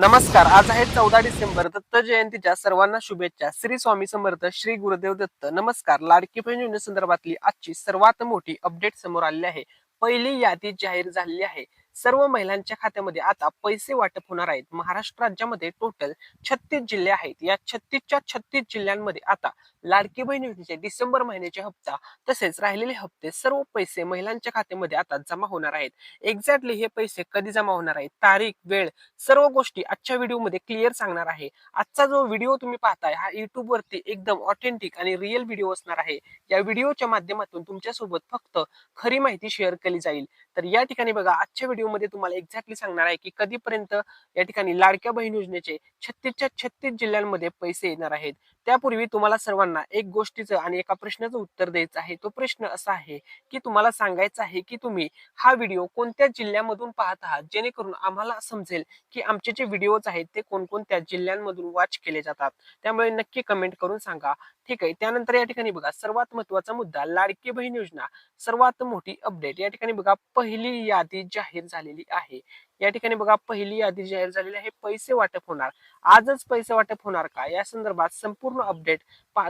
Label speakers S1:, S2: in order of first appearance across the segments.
S1: नमस्कार आज आहे चौदा डिसेंबर दत्त जयंतीच्या सर्वांना शुभेच्छा. श्री स्वामी समर्थ श्री गुरुदेव दत्त नमस्कार. लाडकी बहीण योजनेसंदर्भातली आजची सर्वात मोठी अपडेट समोर आलेली आहे. पहिली यादी जाहीर झालेली आहे. सर्व महिलांच्या खात्यामध्ये आता पैसे वाटप होणार आहेत. महाराष्ट्र राज्यामध्ये टोटल छत्तीस जिल्हे आहेत. या छत्तीसच्या छत्तीस जिल्ह्यांमध्ये आता लाडकी बहीण योजनेचे डिसेंबर महिन्याचे हप्ता तसेच राहिलेले हप्ते सर्व पैसे महिलांच्या खात्यामध्ये आता जमा होणार आहेत. एक्झॅक्टली हे पैसे कधी जमा होणार आहेत? तारीख वेळ सर्व गोष्टी आजच्या व्हिडिओमध्ये क्लिअर सांगणार आहे. आजचा जो व्हिडिओ तुम्ही पाहताय हा युट्यूब वरती एकदम ऑथेंटिक आणि रिअल व्हिडिओ असणार आहे. या व्हिडिओच्या माध्यमातून तुमच्यासोबत फक्त खरी माहिती शेअर केली जाईल. तर या ठिकाणी बघा आजच्या व्हिडिओमध्ये तुम्हाला एक्झॅक्टली सांगणार आहे की कधीपर्यंत या ठिकाणी लाडक्या बहीण योजनेचे छत्तीसच्या छत्तीस जिल्ह्यांमध्ये पैसे येणार आहेत. त्यापूर्वी तुम्हाला सर्वांना एक गोष्टीचं आणि एका प्रश्नाचं उत्तर द्यायचं आहे. तो प्रश्न असा आहे की तुम्हाला सांगायचं आहे की तुम्ही हा व्हिडिओ कोणत्या जिल्ह्यामधून पाहत आहात? जेणेकरून आम्हाला समजेल की आमचे जे व्हिडिओज आहेत ते कोणकोणत्या जिल्ह्यांमधून वॉच केले जातात. त्यामुळे नक्की कमेंट करून सांगा. ठीक आहे? त्यानंतर या ठिकाणी बघा सर्वात महत्त्वाचा मुद्दा लाडकी बहीण योजना. सर्वात मोठी अपडेट या ठिकाणी बघा पहिली यादी जाहीर झालेली आहे. या ठिकाणी बघा पहिली यादी जाहीर झालेली आहे. पैसे वाटप होणार. आजच पैसे वाटप होणार का? या संदर्भात संपूर्ण अपडेट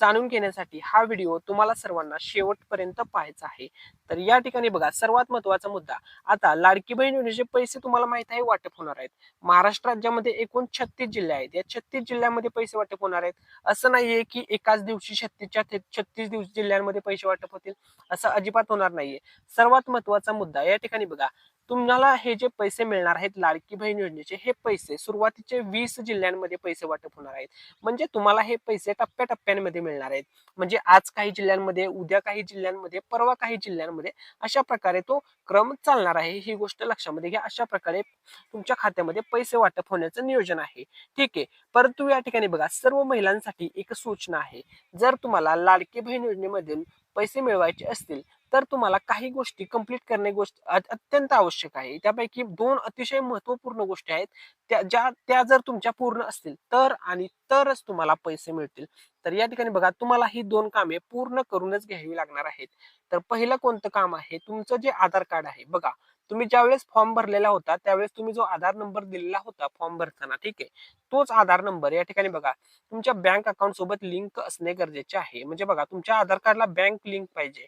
S1: जाणून घेण्यासाठी हा व्हिडिओ तुम्हाला सर्वांना शेवटपर्यंत पाहायचा आहे. तर या ठिकाणी बघा सर्वात महत्त्वाचा मुद्दा. आता लाडकी बहीण योजनेचे पैसे तुम्हाला माहीत आहे वाटप होणार आहेत. महाराष्ट्र राज्यामध्ये एकूण छत्तीस जिल्हे आहेत. या छत्तीस जिल्ह्यामध्ये पैसे वाटप होणार आहेत. असं नाहीये की एकाच दिवशी छत्तीसच्या छत्तीस दिवस जिल्ह्यांमध्ये पैसे वाटप होतील. असं अजिबात होणार नाहीये. सर्वात महत्त्वाचा मुद्दा या ठिकाणी बघा. तुम्हाला हे जे पैसे मिळणार आहेत लाडकी बहीण योजनेचे हे पैसे सुरुवातीचे वीस जिल्ह्यांमध्ये पैसे वाटप होणार आहेत. म्हणजे तुम्हाला हे पैसे टप्प्याटप्प्यांमध्ये मिळणार आहेत. म्हणजे आज काही जिल्ह्यांमध्ये उद्या काही जिल्ह्यांमध्ये परवा काही जिल्ह्यांमध्ये अशा प्रकारे तो क्रम चालणार आहे. ही गोष्ट लक्षामध्ये घ्या. अशा प्रकारे तुमच्या खात्यामध्ये पैसे वाटप होण्याचं नियोजन आहे. ठीक आहे. परंतु या ठिकाणी बघा सर्व महिलांसाठी एक सूचना आहे. जर तुम्हाला लाडकी बहीण योजनेमधील पैसे मिळवायचे असतील तर तुम्हाला काही गोष्टी कंप्लीट करणे गोष्ट अत्यंत आवश्यक आहे. त्यापैकी दोन अतिशय महत्त्वपूर्ण गोष्टी आहेत. त्या ज्या त्या जर तुमच्या पूर्ण असतील तर आणि तरच तुम्हाला पैसे मिळतील. तर या ठिकाणी बघा तुम्हाला ही दोन कामे पूर्ण करूनच घ्यावी लागणार आहेत. तर पहिलं कोणतं काम आहे? तुमचं जे आधार कार्ड आहे बघा. तुम्ही ज्यावेळेस फॉर्म भरलेला होता त्यावेळेस तुम्ही जो आधार नंबर दिलेला होता फॉर्म भरताना ठीक आहे? तोच आधार नंबर या ठिकाणी बघा. तुमच्या बँक अकाउंट सोबत लिंक असणे गरजेचे आहे. म्हणजे बघा तुमच्या आधार कार्डला बँक लिंक पाहिजे.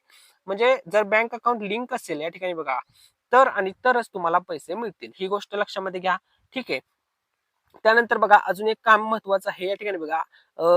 S1: म्हणजे जर बँक अकाउंट लिंक असेल या ठिकाणी बघा तर आणि तरच तुम्हाला पैसे मिळतील. ही गोष्ट लक्षामध्ये घ्या ठीक आहे? त्यानंतर बघा अजून एक काम महत्वाचं आहे या ठिकाणी बघा.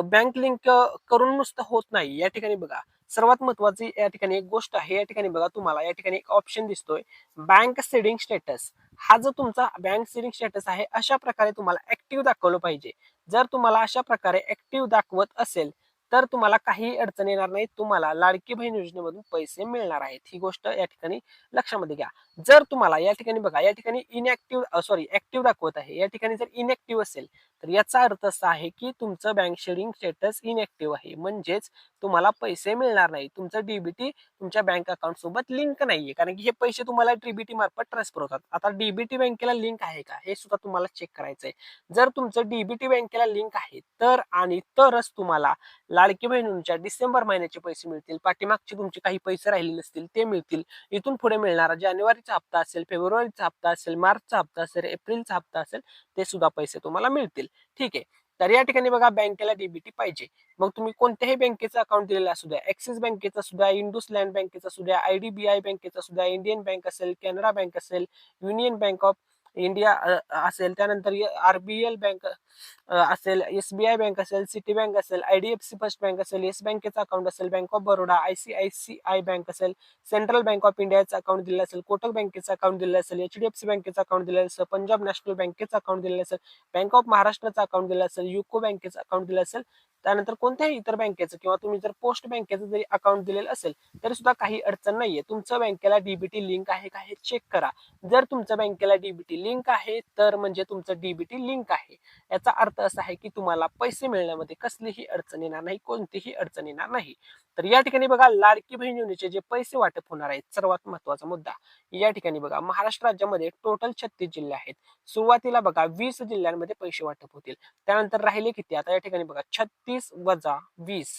S1: बँक लिंक करून नुसतं होत नाही या ठिकाणी बघा. सर्वात महत्वाची या ठिकाणी एक गोष्ट आहे या ठिकाणी बघा तुम्हाला या ठिकाणी एक ऑप्शन दिसतोय. बँक सेडिंग स्टेटस हा जो तुमचा बँक सेडिंग स्टेटस आहे अशा प्रकारे तुम्हाला ऍक्टिव्ह दाखवलं पाहिजे. जर तुम्हाला अशा प्रकारे ऍक्टिव्ह दाखवत असेल तर तुम्हाला काही अडचण येणार नाही. तुम्हाला लाडकी बहीण योजनेमधून पैसे मिळणार आहेत. ही गोष्ट या ठिकाणी लक्षामध्ये घ्या. जर तुम्हाला या ठिकाणी बघा या ठिकाणी इनॅक्टिव्ह सॉरी ऍक्टिव्ह दाखवत आहे. या ठिकाणी जर इनॅक्टिव्ह असेल तर याचा अर्थ असा आहे की तुमचं बँक शेअरिंग स्टेटस इनॅक्टिव्ह आहे. म्हणजेच तुम्हाला पैसे मिळणार नाही. तुमचं डीबीटी तुमच्या बँक अकाउंट सोबत लिंक नाहीये. कारण की हे पैसे तुम्हाला डीबीटी मार्फत ट्रान्सफर होतात. आता डीबीटी बँकेला लिंक आहे का? हे सुद्धा तुम्हाला चेक करायचंय. जर तुमचं डीबीटी बँकेला लिंक आहे तर आणि तरच तुम्हाला लाडकी बहिणींच्या डिसेंबर महिन्याचे पैसे मिळतील पाठीमागचे तुमचे काही पैसे राहिले नसतील ते मिळतील. इथून पुढे मिळणारा जानेवारीचा हप्ता असेल फेब्रुवारीचा हप्ता असेल मार्चचा हप्ता असेल एप्रिलचा हप्ता असेल ते सुद्धा पैसे तुम्हाला मिळतील. ठीक आहे? तर या ठिकाणी बघा बँकेला डीबीटी पाहिजे. मग तुम्ही कोणत्याही बँकेचा अकाउंट दिलेला असू द्या ऍक्सिस बँकेचा सुद्धा इंडुसलँड बँकेचा सुद्धा आयडीबीआय बँकेचा सुद्धा इंडियन बँक असेल कॅनरा बँक असेल युनियन बँक ऑफ इंडिया असेल त्यानंतर आरबीएल बँक असेल एसबीआय बँक असेल सिटी बँक असेल आयडीएफसी फर्स्ट बँक असेल येस बँकेचा अकाउंट असेल bank of Baroda ICICI bank असेल सेंट्रल बँक ऑफ इंडियाचं अकाउंट दिला असेल कोटक बँकेचं अकाउंट दिला असेल एचडीएफसी बँकेचं अकाउंट दिलेलं असेल पंजाब नॅशनल बँकेचं अकाउंट दिलेलं असेल बँक ऑफ महाराष्ट्राचं अकाउंट दिला असेल युको बँकेचं अकाउंट दिलं असेल त्यानंतर कोणत्याही इतर बँकेचं किंवा तुम्ही जर पोस्ट बँकेचं जरी अकाउंट दिलेलं असेल तरी सुद्धा काही अडचण नाहीये. तुमचं बँकेला डीबीटी लिंक आहे का हे चेक करा. जर तुमच्या बँकेला डीबीटी लिंक आहे तर म्हणजे तुमचं डीबीटी लिंक आहे. याचा अर्थ असा आहे की तुम्हाला पैसे मिळण्यामध्ये कसलीही अडचण येणार नाही कोणतीही अडचण येणार नाही. तर या ठिकाणी बघा लाडकी बहीण योजनेचे जे पैसे वाटप होणार आहेत सर्वात महत्त्वाचा मुद्दा. या ठिकाणी बघा महाराष्ट्र राज्यामध्ये टोटल छत्तीस जिल्हे आहेत. सुरुवातीला बघा वीस जिल्ह्यांमध्ये पैसे वाटप होतील. त्यानंतर राहिले किती? आता या ठिकाणी बघा छत्तीस तीस वजा वीस.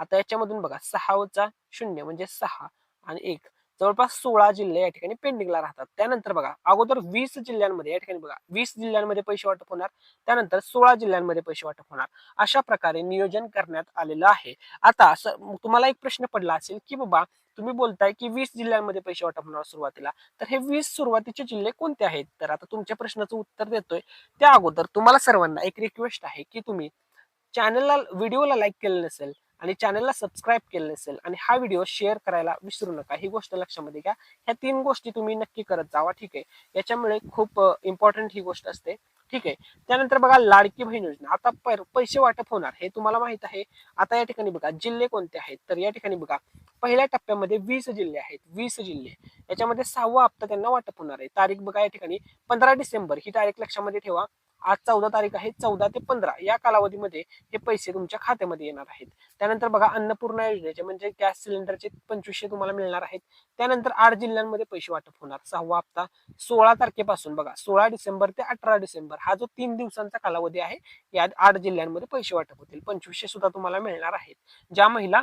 S1: आता याच्यामधून बघा सहा वजा शून्य म्हणजे सहा आणि एक. जवळपास सोळा जिल्हे या ठिकाणी पेंडिंगला राहतात. त्यानंतर बघा अगोदर वीस जिल्ह्यांमध्ये या ठिकाणी बघा वीस जिल्ह्यांमध्ये पैसे वाटप होणार त्यानंतर सोळा जिल्ह्यांमध्ये पैसे वाटप होणार. अशा प्रकारे नियोजन करण्यात आलेलं आहे. आता असं तुम्हाला एक प्रश्न पडला असेल की बाबा तुम्ही बोलताय की वीस जिल्ह्यांमध्ये पैसे वाटप होणार सुरुवातीला. तर हे वीस सुरुवातीचे जिल्हे कोणते आहेत? तर आता तुमच्या प्रश्नाचं उत्तर देतोय. त्या अगोदर तुम्हाला सर्वांना एक रिक्वेस्ट आहे की तुम्ही चॅनलला व्हिडिओला लाईक केलं नसेल आणि चॅनलला सबस्क्राईब केलं नसेल आणि हा व्हिडिओ शेअर करायला विसरू नका ही गोष्ट लक्षामध्ये घ्या. ह्या तीन गोष्टी तुम्ही नक्की करत जावा ठीक आहे? याच्यामुळे खूप इम्पॉर्टंट ही गोष्ट असते ठीक आहे? त्यानंतर बघा लाडकी बहीण योजना. आता पैसे वाटप होणार हे तुम्हाला माहीत आहे. आता या ठिकाणी बघा जिल्हे कोणते आहेत? तर या ठिकाणी बघा पहिल्या टप्प्यामध्ये वीस जिल्हे आहेत वीस जिल्हे. याच्यामध्ये सहावा हप्ता त्यांना वाटप होणार आहे. तारीख बघा या ठिकाणी पंधरा डिसेंबर. ही तारीख लक्षामध्ये ठेवा. आज चौदा तारीख आहे चौदा ते पंधरा या कालावधीमध्ये हे पैसे तुमच्या खात्यामध्ये येणार आहेत. त्यानंतर बघा अन्नपूर्णा योजनेचे म्हणजे गॅस सिलेंडरचे पंचवीसशे तुम्हाला मिळणार आहेत. त्यानंतर आठ जिल्ह्यांमध्ये पैसे वाटप होणार. सहावा हप्ता सोळा तारखेपासून बघा सोळा डिसेंबर ते अठरा डिसेंबर हा जो तीन दिवसांचा कालावधी आहे या आठ जिल्ह्यांमध्ये पैसे वाटप होतील. पंचवीसशे सुद्धा तुम्हाला मिळणार आहेत. ज्या महिला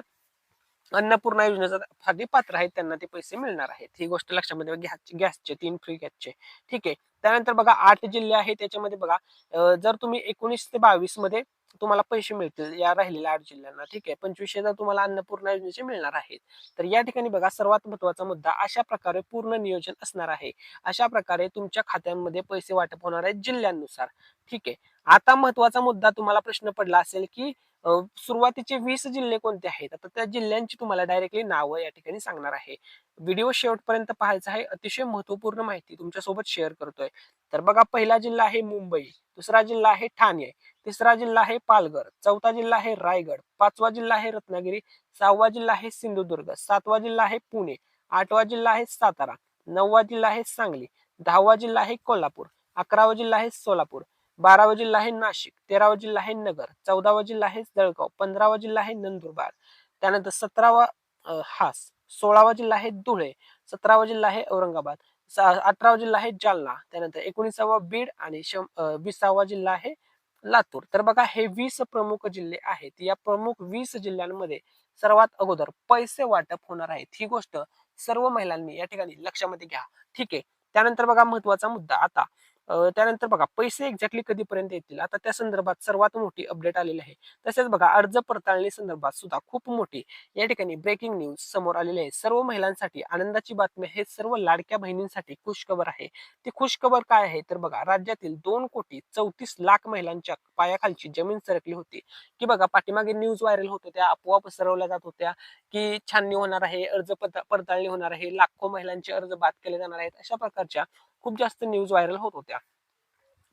S1: अन्नपूर्णा योजनेचा योजनेसाठी पात्र आहेत त्यांना ते पैसे मिळणार आहेत. ही गोष्ट लक्षामध्ये गॅसचे गॅसचे तीन फ्री गॅसचे ठीक आहे. त्यानंतर बघा आठ जिल्हे आहेत त्याच्यामध्ये बघा जर तुम्ही एकोणीस ते बावीसमध्ये तुम्हाला पैसे मिळतील या राहिलेल्या आठ जिल्ह्यांना. ठीक आहे. पंचवीसशे जर तुम्हाला अन्नपूर्णा योजनेचे मिळणार आहेत तर या ठिकाणी बघा सर्वात महत्त्वाचा मुद्दा अशा प्रकारे पूर्ण नियोजन असणार आहे. अशा प्रकारे तुमच्या खात्यांमध्ये पैसे वाटप होणार आहेत जिल्ह्यांनुसार. ठीक आहे. आता महत्त्वाचा मुद्दा तुम्हाला प्रश्न पडला असेल की सुरुवातीचे वीस जिल्हे कोणते आहेत आता त्या जिल्ह्यांची तुम्हाला डायरेक्टली नावं या ठिकाणी सांगणार आहे व्हिडिओ शेवटपर्यंत पाहायचा आहे अतिशय महत्त्वपूर्ण माहिती तुमच्यासोबत शेअर करतोय तर बघा पहिला जिल्हा आहे मुंबई दुसरा जिल्हा आहे ठाणे तिसरा जिल्हा आहे पालघर चौथा जिल्हा आहे रायगड पाचवा जिल्हा आहे रत्नागिरी सहावा जिल्हा आहे सिंधुदुर्ग सातवा जिल्हा आहे पुणे आठवा जिल्हा आहे सातारा नववा जिल्हा आहे सांगली दहावा जिल्हा आहे कोल्हापूर अकरावा जिल्हा आहे सोलापूर बारावा जिल्हा आहे नाशिक तेरावा जिल्हा आहे नगर चौदावा जिल्हा आहे जळगाव पंधरावा जिल्हा आहे नंदुरबार. त्यानंतर सतरावा हास सोळावा जिल्हा आहे धुळे सतरावा जिल्हा आहे औरंगाबाद अठरावा जिल्हा आहे जालना त्यानंतर एकोणीसावा बीड आणि विसावा जिल्हा आहे लातूर. तर बघा हे वीस प्रमुख जिल्हे आहेत. या प्रमुख वीस जिल्ह्यांमध्ये सर्वात अगोदर पैसे वाटप होणार आहेत. ही गोष्ट सर्व महिलांनी या ठिकाणी लक्षामध्ये घ्या. ठीक आहे. त्यानंतर बघा महत्त्वाचा मुद्दा. आता त्यानंतर बघा पैसे एक्झॅक्टली कधीपर्यंत येतील? आता त्या संदर्भात सर्वात मोठी अपडेट आलेली आहे. तसेच बघा अर्ज पडताळणी संदर्भात सुद्धा खूप मोठी या ठिकाणी ब्रेकिंग न्यूज समोर आलेली आहे. सर्व महिलांसाठी आनंदाची बातमी हे सर्व लाडक्या बहिणींसाठी खुशखबर आहे. ती खुशखबर काय आहे? तर बघा राज्यातील दोन कोटी चौतीस लाख महिलांच्या पायाखालची जमीन सरकली होती. की बघा पाठीमागे न्यूज व्हायरल होत होत्या अफवा पसरवल्या जात होत्या की छाननी होणार आहे अर्ज पडताळणी होणार आहे लाखो महिलांचे अर्ज बाद केले जाणार आहेत अशा प्रकारच्या खूप जास्त न्यूज व्हायरल होत होत्या.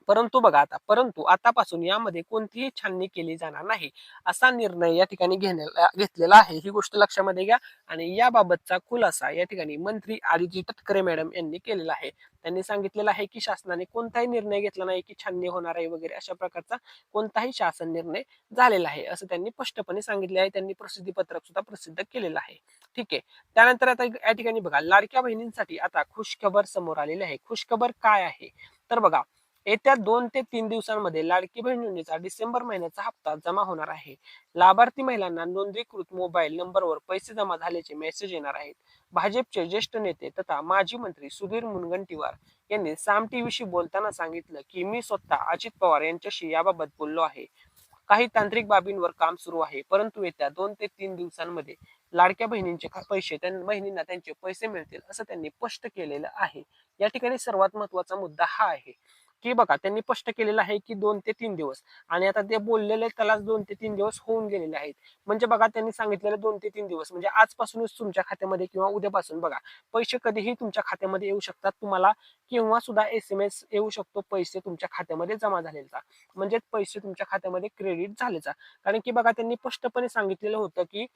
S1: परंतु बघा आता परंतु आतापासून यामध्ये कोणतीही छाननी केली जाणार नाही असा निर्णय या ठिकाणी घेण्याला घेतलेला आहे. ही गोष्ट लक्षामध्ये घ्या आणि याबाबतचा खुलासा या ठिकाणी मंत्री आदिती तटकरे मॅडम यांनी केलेला आहे. त्यांनी सांगितलेलं आहे की शासनाने कोणताही निर्णय घेतला नाही की छाननी होणार आहे वगैरे अशा प्रकारचा कोणताही शासन निर्णय झालेला आहे असं त्यांनी स्पष्टपणे सांगितले आहे. त्यांनी प्रसिद्धी पत्रक सुद्धा प्रसिद्ध केलेलं आहे. ठीक आहे. त्यानंतर आता या ठिकाणी बघा लाडक्या बहिणींसाठी आता खुशखबर समोर आलेली आहे. खुशखबर काय आहे? तर बघा येत्या दोन ते तीन दिवसांमध्ये लाडकी बहीण योजनेचा डिसेंबर महिन्याचा हप्ता जमा होणार आहे. लाभार्थी महिलांना नोंदणीकृत मोबाईल नंबरवर पैसे जमा झाल्याचे मेसेज येणार आहेत. भाजपचे ज्येष्ठ नेते तथा माजी मंत्री सुधीर मुनगंटीवार यांनी साम टीव्हीशी बोलताना सांगितलं की मी स्वतः अजित पवार यांच्याशी याबाबत बोललो आहे. काही तांत्रिक बाबींवर काम सुरू आहे परंतु येत्या दोन ते तीन दिवसांमध्ये लाडक्या बहिणींचे पैसे बहिणींना त्यांचे पैसे मिळतील असं त्यांनी स्पष्ट केलेलं आहे. या ठिकाणी सर्वात महत्त्वाचा मुद्दा हा आहे. की बघा त्यांनी स्पष्ट केलेलं आहे की दोन ते तीन दिवस. आणि आता ते बोललेले त्यालाच दोन ते तीन दिवस होऊन गेलेले आहेत. म्हणजे बघा त्यांनी सांगितलेले दोन ते तीन दिवस. म्हणजे आजपासूनच तुमच्या खात्यामध्ये किंवा उद्यापासून बघा पैसे कधीही तुमच्या खात्यामध्ये येऊ शकतात. तुम्हाला किंवा सुद्धा एस एम एस येऊ शकतो पैसे तुमच्या खात्यामध्ये जमा झालेला म्हणजे पैसे तुमच्या खात्यामध्ये क्रेडिट झालेचा. कारण की बघा त्यांनी स्पष्टपणे सांगितलेलं होतं की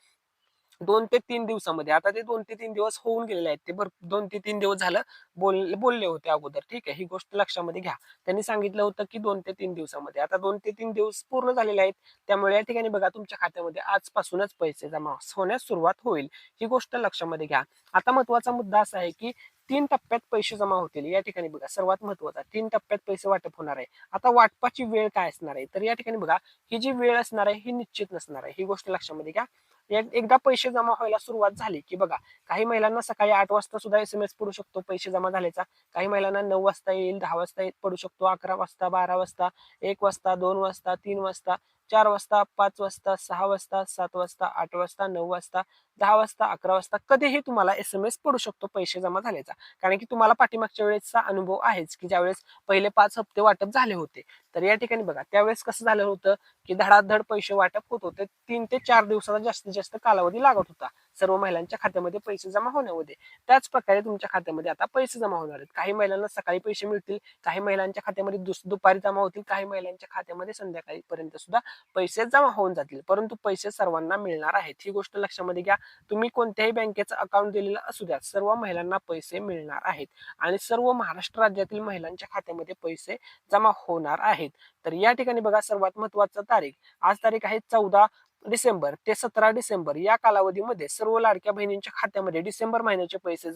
S1: दोन ते तीन दिवसामध्ये. आता ते दोन ते तीन दिवस होऊन गेलेले आहेत. ते भरपूर दोन ते तीन दिवस झालं बोल बोलले होते अगोदर. ठीक आहे ही गोष्ट लक्षामध्ये घ्या. त्यांनी सांगितलं होतं की दोन ते तीन दिवसामध्ये. आता दोन ते तीन दिवस पूर्ण झालेले आहेत. त्यामुळे या ठिकाणी बघा तुमच्या खात्यामध्ये आजपासूनच पैसे जमा होण्यास सुरुवात होईल. ही गोष्ट लक्षामध्ये घ्या. आता महत्त्वाचा मुद्दा असा आहे की तीन टप्प्यात पैसे जमा होतील. या ठिकाणी बघा सर्वात महत्त्वाचा तीन टप्प्यात पैसे वाटप होणार आहे. आता वाटपाची वेळ काय असणार आहे? तर या ठिकाणी बघा ही जी वेळ असणार आहे ही निश्चित नसणार आहे. ही गोष्ट लक्षामध्ये घ्या. एकदा पैसे जमा व्हायला सुरुवात झाली की बघा काही महिलांना सकाळी आठ वाजता सुद्धा एस एम एस पडू शकतो पैसे जमा झाल्याचा. काही महिलांना नऊ वाजता येईल दहा वाजता पडू शकतो अकरा वाजता बारा वाजता एक वाजता दोन वाजता तीन वाजता. चार वाजता पाच वाजता सहा वाजता सात वाजता आठ वाजता नऊ वाजता दहा वाजता अकरा वाजता कधीही तुम्हाला एस एम एस पडू शकतो पैसे जमा झाल्याचा. कारण की तुम्हाला पाठीमागच्या वेळेसचा अनुभव आहेच की ज्यावेळेस पहिले पाच हप्ते वाटप झाले होते. तर या ठिकाणी बघा त्यावेळेस कसं झालं होतं की धडाधड पैसे वाटप होत होते. तीन ते चार दिवसाचा जास्तीत जास्त कालावधी लागत होता. सर्व महिलांच्या खात्यामध्ये पैसे जमा होण्यामध्ये त्याच प्रकारे तुमच्या खात्यामध्ये आता पैसे जमा होणार आहेत. काही महिलांना सकाळी पैसे मिळतील काही महिलांच्या खात्यामध्ये दुस- दुपारी जमा होतील काही महिलांच्या खात्यामध्ये संध्याकाळी पर्यंत सुद्धा पैसे जमा होऊन जातील. परंतु पैसे सर्वांना मिळणार आहेत. ही गोष्ट लक्षामध्ये घ्या. तुम्ही कोणत्याही बँकेचं अकाउंट दिलेलं असू द्या. सर्व महिलांना पैसे मिळणार आहेत. आणि सर्व महाराष्ट्र राज्यातील महिलांच्या खात्यामध्ये पैसे जमा होणार आहेत. तर या ठिकाणी बघा सर्वात महत्त्वाचा तारीख. आज तारीख आहे चौदा डिसेंबर ते सतरा डिसेंबर या कालावधीमध्ये सर्व लाडक्या बहिणींच्या खात्यामध्ये डिसेंबर महिन्याचे पैसे